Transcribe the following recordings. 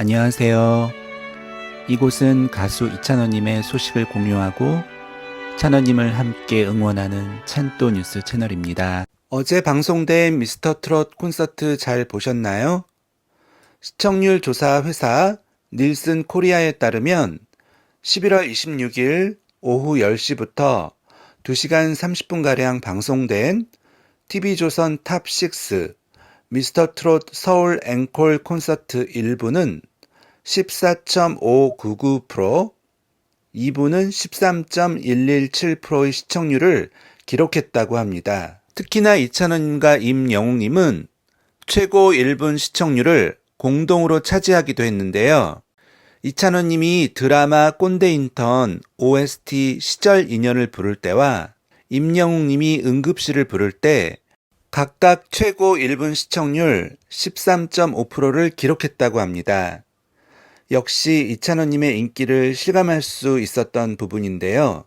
안녕하세요. 이곳은 가수 이찬원님의 소식을 공유하고 찬원님을 함께 응원하는 찬또 뉴스 채널입니다. 어제 방송된 미스터 트롯 콘서트 잘 보셨나요? 시청률 조사 회사 닐슨 코리아에 따르면 11월 26일 오후 10시부터 2시간 30분가량 방송된 TV조선 탑6 미스터 트롯 서울 앵콜 콘서트 1부는 14.599%, 2부는 13.117%의 시청률을 기록했다고 합니다. 특히나 이찬원님과 임영웅님은 최고 1분 시청률을 공동으로 차지하기도 했는데요. 이찬원님이 드라마 꼰대 인턴 OST 시절 인연을 부를 때와 임영웅님이 응급실을 부를 때 각각 최고 1분 시청률 13.5%를 기록했다고 합니다. 역시 이찬원님의 인기를 실감할 수 있었던 부분인데요.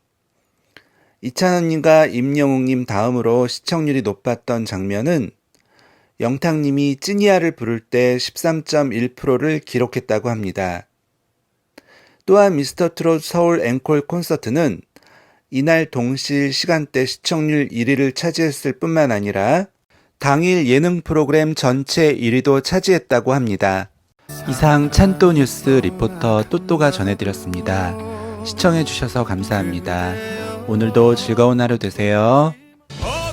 이찬원님과 임영웅님 다음으로 시청률이 높았던 장면은 영탁님이 찐이야를 부를 때 13.1%를 기록했다고 합니다. 또한 미스터 트롯 서울 앵콜 콘서트는 이날 동시 시간대 시청률 1위를 차지했을 뿐만 아니라 당일 예능 프로그램 전체 1위도 차지했다고 합니다. 이상 찬또 뉴스 리포터 또또가 전해드렸습니다. 시청해주셔서 감사합니다. 오늘도 즐거운 하루 되세요. 어,